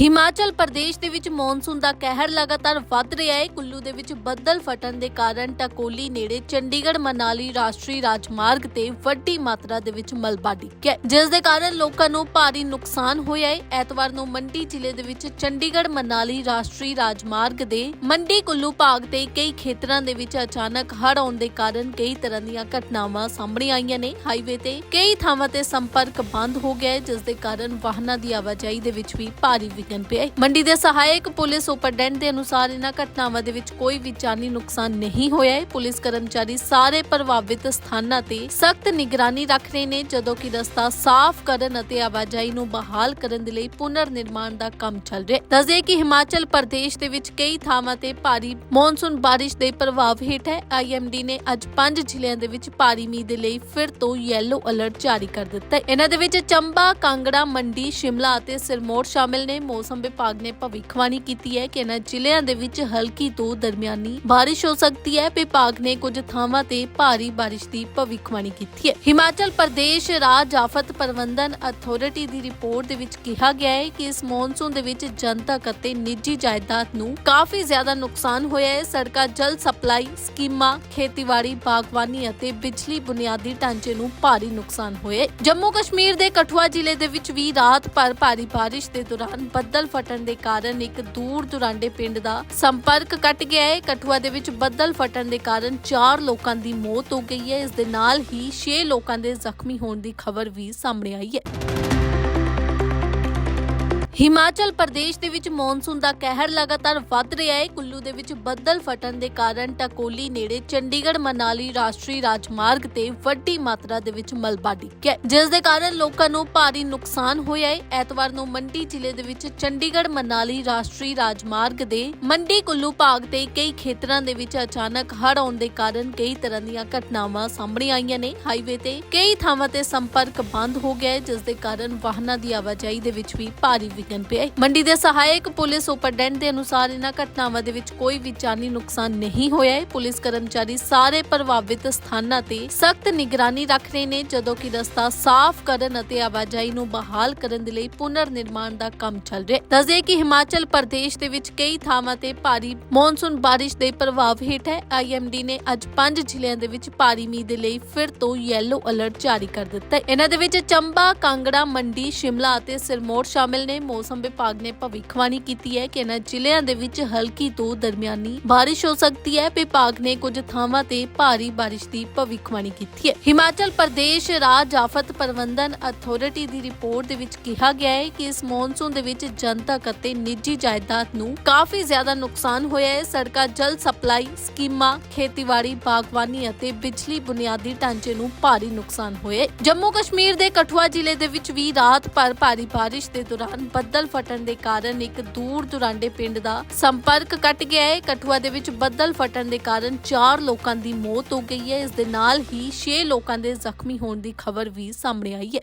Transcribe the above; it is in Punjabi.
ਹਿਮਾਚਲ ਪ੍ਰਦੇਸ਼ ਦੇ ਵਿੱਚ ਮੌਨਸੂਨ ਦਾ ਕਹਿਰ ਲਗਾਤਾਰ ਵੱਧ ਰਿਹਾ ਹੈ। ਕੁੱਲੂ ਦੇ ਵਿੱਚ ਬੱਦਲ ਫਟਣ ਦੇ ਕਾਰਨ ਟਕੋਲੀ ਨੇੜੇ ਚੰਡੀਗੜ੍ਹ, ਮਨਾਲੀ ਰਾਸ਼ਟਰੀ ਰਾਜਮਾਰਗ ਤੇ ਵੱਡੀ ਮਾਤਰਾ ਦੇ ਵਿੱਚ ਮਲਬਾ ਡਿੱਗਿਆ ਜਿਸ ਦੇ ਕਾਰਨ ਲੋਕਾਂ ਨੂੰ ਭਾਰੀ ਨੁਕਸਾਨ ਹੋਇਆ ਹੈ। ਐਤਵਾਰ ਨੂੰ ਮੰਡੀ ਜ਼ਿਲ੍ਹੇ ਦੇ ਵਿੱਚ ਚੰਡੀਗੜ੍ਹ, ਮਨਾਲੀ ਰਾਸ਼ਟਰੀ ਰਾਜਮਾਰਗ ਦੇ ਮੰਡੀ ਕੁੱਲੂ ਭਾਗ ਤੇ ਕਈ ਖੇਤਰਾਂ ਦੇ ਵਿੱਚ ਅਚਾਨਕ ਹੜ੍ਹ ਆਉਣ ਦੇ ਕਾਰਨ ਕਈ ਤਰ੍ਹਾਂ ਦੀਆਂ ਘਟਨਾਵਾਂ ਸਾਹਮਣੇ ਆਈਆਂ ਨੇ। ਹਾਈਵੇ ਤੇ ਕਈ ਥਾਵਾਂ ਤੇ ਸੰਪਰਕ ਬੰਦ ਹੋ ਗਿਆ ਜਿਸ ਦੇ ਕਾਰਨ ਵਾਹਨਾਂ ਦੀ ਆਵਾਜਾਈ ਦੇ ਵਿੱਚ ਵੀ ਭਾਰੀ ਵਿਘਨ ਪਿਆ ਮੰਡੀ ਦੇ ਸਹਾਇਕ ਪੁਲਿਸ ਸੁਪਰਡੈਂਟ ਦੇ ਅਨੁਸਾਰ ਇਹਨਾਂ ਘਟਨਾਵਾਂ ਦੇ ਵਿੱਚ ਕੋਈ ਵੀ ਜਾਨੀ ਨੁਕਸਾਨ ਨਹੀਂ ਹੋਇਆ ਹੈ। ਪੁਲਿਸ ਕਰਮਚਾਰੀ ਸਾਰੇ ਪ੍ਰਭਾਵਿਤ ਸਥਾਨਾਂ ਤੇ ਸਖਤ ਨਿਗਰਾਨੀ ਰੱਖ ਰਹੇ ਨੇ, ਜਦੋਂ ਕਿ ਰਸਤਾ ਸਾਫ਼ ਕਰਨ ਅਤੇ ਆਵਾਜਾਈ ਨੂੰ ਬਹਾਲ ਕਰਨ ਦੇ ਲਈ ਪੁਨਰ ਨਿਰਮਾਣ ਦਾ ਕੰਮ ਚੱਲ ਰਿਹਾ ਹੈ। ਦੱਸਦੇ ਕਿ ਹਿਮਾਚਲ ਪ੍ਰਦੇਸ਼ ਦੇ ਵਿੱਚ ਕਈ ਥਾਵਾਂ ਤੇ ਭਾਰੀ ਮੌਨਸੂਨ ਬਾਰਿਸ਼ ਦੇ ਪ੍ਰਭਾਵ ਹੇਠ ਹੈ। ਆਈਐਮਡੀ ਨੇ ਅੱਜ ਪੰਜ ਜ਼ਿਲ੍ਹਿਆਂ ਦੇ ਵਿੱਚ ਭਾਰੀ ਮੀਂਹ ਦੇ ਲਈ ਫਿਰ ਤੋਂ ਯੈਲੋ ਅਲਰਟ ਜਾਰੀ ਕਰ ਦਿੱਤਾ ਹੈ। ਇਹਨਾਂ ਦੇ ਵਿੱਚ ਚੰਬਾ, ਕਾਂਗੜਾ, ਮੰਡੀ, ਸ਼ਿਮਲਾ ਅਤੇ ਸਿਰਮੌਰ ਸ਼ਾਮਿਲ ਨੇ। ਮੌਸਮ ਵਿਭਾਗ ਨੇ ਭਵਿੱਖਬਾਣੀ ਕੀਤੀ ਹੈ ਕਿ ਇਹਨਾਂ ਜ਼ਿਲ੍ਹਿਆਂ ਦੇ ਵਿੱਚ ਹਲਕੀ ਤੋਂ ਦਰਮਿਆਨੀ ਬਾਰਿਸ਼ ਹੋ ਸਕਦੀ ਹੈ। ਵਿਭਾਗ ਨੇ ਕੁਝ ਥਾਵਾਂ ਤੇ ਭਾਰੀ ਬਾਰਿਸ਼ ਦੀ ਭਵਿੱਖਬਾਣੀ ਕੀਤੀ ਹੈ। ਹਿਮਾਚਲ ਪ੍ਰਦੇਸ਼ ਰਾਜ ਆਫਤ ਪ੍ਰਬੰਧਨ ਅਥਾਰਟੀ ਦੀ ਰਿਪੋਰਟ ਦੇ ਵਿੱਚ ਕਿਹਾ ਗਿਆ ਹੈ ਕਿ ਇਸ ਮੌਨਸੂਨ ਦੇ ਵਿੱਚ ਜਨਤਕ ਅਤੇ ਨਿੱਜੀ ਜਾਇਦਾਦ ਨੂੰ ਕਾਫੀ ਜ਼ਿਆਦਾ ਨੁਕਸਾਨ ਹੋਇਆ ਹੈ। ਸੜਕਾਂ, ਜਲ ਸਪਲਾਈ ਸਕੀਮਾਂ, ਖੇਤੀਬਾੜੀ, ਬਾਗਬਾਨੀ ਅਤੇ ਬਿਜਲੀ ਬੁਨਿਆਦੀ ਢਾਂਚੇ ਨੂੰ ਭਾਰੀ ਨੁਕਸਾਨ ਹੋਇਆ ਜੰਮੂ ਕਸ਼ਮੀਰ ਦੇ ਕਠੂਆ ਜ਼ਿਲ੍ਹੇ ਦੇ ਵਿੱਚ ਵੀ ਰਾਤ ਭਰ ਭਾਰੀ ਬਾਰਿਸ਼ ਦੇ ਦੌਰਾਨ ਬੱਦਲ ਫਟਣ ਦੇ ਕਾਰਨ ਇੱਕ ਦੂਰ ਦੁਰਾਂਡੇ ਪਿੰਡ ਦਾ ਸੰਪਰਕ ਕੱਟ ਗਿਆ ਹੈ। ਕਠੂਆ ਦੇ ਵਿੱਚ ਬੱਦਲ ਫਟਣ ਦੇ ਕਾਰਨ 4 ਲੋਕਾਂ ਦੀ ਮੌਤ ਹੋ ਗਈ ਹੈ। ਇਸ ਦੇ ਨਾਲ ਹੀ 6 ਲੋਕਾਂ ਦੇ ਜ਼ਖਮੀ ਹੋਣ ਦੀ ਖਬਰ ਵੀ ਸਾਹਮਣੇ ਆਈ ਹੈ। ਹਿਮਾਚਲ ਪ੍ਰਦੇਸ਼ ਦੇ ਵਿੱਚ ਮੌਨਸੂਨ ਦਾ ਕਹਿਰ ਲਗਾਤਾਰ ਵੱਧ ਰਿਹਾ ਹੈ। ਕੁੱਲੂ ਦੇ ਵਿੱਚ ਬੱਦਲ ਫਟਣ ਦੇ ਕਾਰਨ ਟਕੋਲੀ ਨੇੜੇ ਚੰਡੀਗੜ੍ਹ, ਮਨਾਲੀ ਰਾਸ਼ਟਰੀ ਰਾਜਮਾਰਗ ਤੇ ਵੱਡੀ ਮਾਤਰਾ ਦੇ ਵਿੱਚ ਮਲਬਾ ਡਿੱਗਿਆ ਜਿਸ ਦੇ ਕਾਰਨ ਲੋਕਾਂ ਨੂੰ ਭਾਰੀ ਨੁਕਸਾਨ ਹੋਇਆ ਹੈ। ਐਤਵਾਰ ਨੂੰ ਮੰਡੀ ਜ਼ਿਲ੍ਹੇ ਦੇ ਵਿੱਚ ਚੰਡੀਗੜ੍ਹ, ਮਨਾਲੀ ਰਾਸ਼ਟਰੀ ਰਾਜਮਾਰਗ ਦੇ ਮੰਡੀ ਕੁੱਲੂ ਭਾਗ ਤੇ ਕਈ ਖੇਤਰਾਂ ਦੇ ਵਿੱਚ ਅਚਾਨਕ ਹੜ੍ਹ ਆਉਣ ਦੇ ਕਾਰਨ ਕਈ ਤਰ੍ਹਾਂ ਦੀਆਂ ਘਟਨਾਵਾਂ ਸਾਹਮਣੇ ਆਈਆਂ ਨੇ। ਹਾਈਵੇ ਤੇ ਕਈ ਥਾਵਾਂ ਤੇ ਸੰਪਰਕ ਬੰਦ ਹੋ ਗਿਆ ਹੈ, ਜਿਸ ਦੇ ਕਾਰਨ ਵਾਹਨਾਂ ਦੀ ਆਵਾਜਾਈ ਦੇ ਵਿੱਚ ਵੀ ਭਾਰੀ ਵਿਘਨ ਪਿਆ ਮੰਡੀ ਦੇ ਸਹਾਇਕ ਪੁਲਿਸ ਸੁਪਰਡੈਂਟ ਦੇ ਅਨੁਸਾਰ ਇਹਨਾਂ ਘਟਨਾਵਾਂ ਦੇ ਵਿੱਚ ਕੋਈ ਵੀ ਜਾਨੀ ਨੁਕਸਾਨ ਨਹੀਂ ਹੋਇਆ ਹੈ। ਪੁਲਿਸ ਕਰਮਚਾਰੀ ਸਾਰੇ ਪ੍ਰਭਾਵਿਤ ਸਥਾਨਾਂ ਤੇ ਸਖਤ ਨਿਗਰਾਨੀ ਰੱਖ ਰਹੇ ਨੇ, ਜਦੋਂ ਕਿ ਰਸਤਾ ਸਾਫ਼ ਕਰਨ ਅਤੇ ਆਵਾਜਾਈ ਨੂੰ ਬਹਾਲ ਕਰਨ ਦੇ ਲਈ ਪੁਨਰ ਨਿਰਮਾਣ ਦਾ ਕੰਮ ਚੱਲ ਰਿਹਾ ਹੈ। ਦੱਸਦੇ ਕਿ ਹਿਮਾਚਲ ਪ੍ਰਦੇਸ਼ ਦੇ ਵਿੱਚ ਕਈ ਥਾਵਾਂ ਤੇ ਭਾਰੀ ਮੌਨਸੂਨ ਬਾਰਿਸ਼ ਦੇ ਪ੍ਰਭਾਵ ਹੇਠ ਹੈ। ਆਈਐਮਡੀ ਨੇ ਅੱਜ ਪੰਜ ਜ਼ਿਲ੍ਹਿਆਂ ਦੇ ਵਿੱਚ ਭਾਰੀ ਮੀਂਹ ਦੇ ਲਈ ਫਿਰ ਤੋਂ ਯੈਲੋ ਅਲਰਟ ਜਾਰੀ ਕਰ ਦਿੱਤਾ ਹੈ। ਇਹਨਾਂ ਦੇ ਵਿੱਚ ਚੰਬਾ, ਕਾਂਗੜਾ, ਮੰਡੀ, ਸ਼ਿਮਲਾ ਅਤੇ ਸਿਰਮੌਰ ਸ਼ਾਮਿਲ ਨੇ। ਮੌਸਮ ਵਿਭਾਗ ਨੇ ਭਵਿੱਖਬਾਣੀ ਕੀਤੀ ਹੈ ਕਿ ਇਹਨਾਂ ਜ਼ਿਲ੍ਹਿਆਂ ਦੇ ਵਿੱਚ ਹਲਕੀ ਤੋਂ ਦਰਮਿਆਨੀ ਬਾਰਿਸ਼ ਹੋ ਸਕਦੀ ਹੈ। ਵਿਭਾਗ ਨੇ ਕੁਝ ਥਾਵਾਂ ਤੇ ਭਾਰੀ ਬਾਰਿਸ਼ ਦੀ ਭਵਿੱਖਬਾਣੀ ਕੀਤੀ ਹੈ। ਹਿਮਾਚਲ ਪ੍ਰਦੇਸ਼ ਰਾਜ ਆਫਤ ਪ੍ਰਬੰਧਨ ਅਥਾਰਟੀ ਦੀ ਰਿਪੋਰਟ ਦੇ ਵਿੱਚ ਕਿਹਾ ਗਿਆ ਹੈ ਕਿ ਇਸ ਮੌਨਸੂਨ ਦੇ ਵਿੱਚ ਜਨਤਕ ਅਤੇ ਨਿੱਜੀ ਜਾਇਦਾਦ ਨੂੰ ਕਾਫੀ ਜ਼ਿਆਦਾ ਨੁਕਸਾਨ ਹੋਇਆ ਹੈ। ਸੜਕਾਂ, ਜਲ ਸਪਲਾਈ ਸਕੀਮਾਂ, ਖੇਤੀਬਾੜੀ, ਬਾਗਬਾਨੀ ਅਤੇ ਬਿਜਲੀ ਬੁਨਿਆਦੀ ਢਾਂਚੇ ਨੂੰ ਭਾਰੀ ਨੁਕਸਾਨ ਹੋਇਆ ਜੰਮੂ ਕਸ਼ਮੀਰ ਦੇ ਕਠੂਆ ਜ਼ਿਲ੍ਹੇ ਦੇ ਵਿੱਚ ਵੀ ਰਾਤ ਭਰ ਭਾਰੀ ਬਾਰਿਸ਼ ਦੇ ਦੌਰਾਨ ਬੱਦਲ ਫਟਣ ਦੇ ਕਾਰਨ ਇੱਕ ਦੂਰ ਦੁਰਾਂਡੇ ਪਿੰਡ ਦਾ ਸੰਪਰਕ ਕੱਟ ਗਿਆ ਹੈ। ਕਠੂਆ ਦੇ ਵਿੱਚ ਬੱਦਲ ਫਟਣ ਦੇ ਕਾਰਨ 4 ਲੋਕਾਂ ਦੀ ਮੌਤ ਹੋ ਗਈ ਹੈ। ਇਸ ਦੇ ਨਾਲ ਹੀ 6 ਲੋਕਾਂ ਦੇ ਜ਼ਖਮੀ ਹੋਣ ਦੀ ਖਬਰ ਵੀ ਸਾਹਮਣੇ ਆਈ ਹੈ।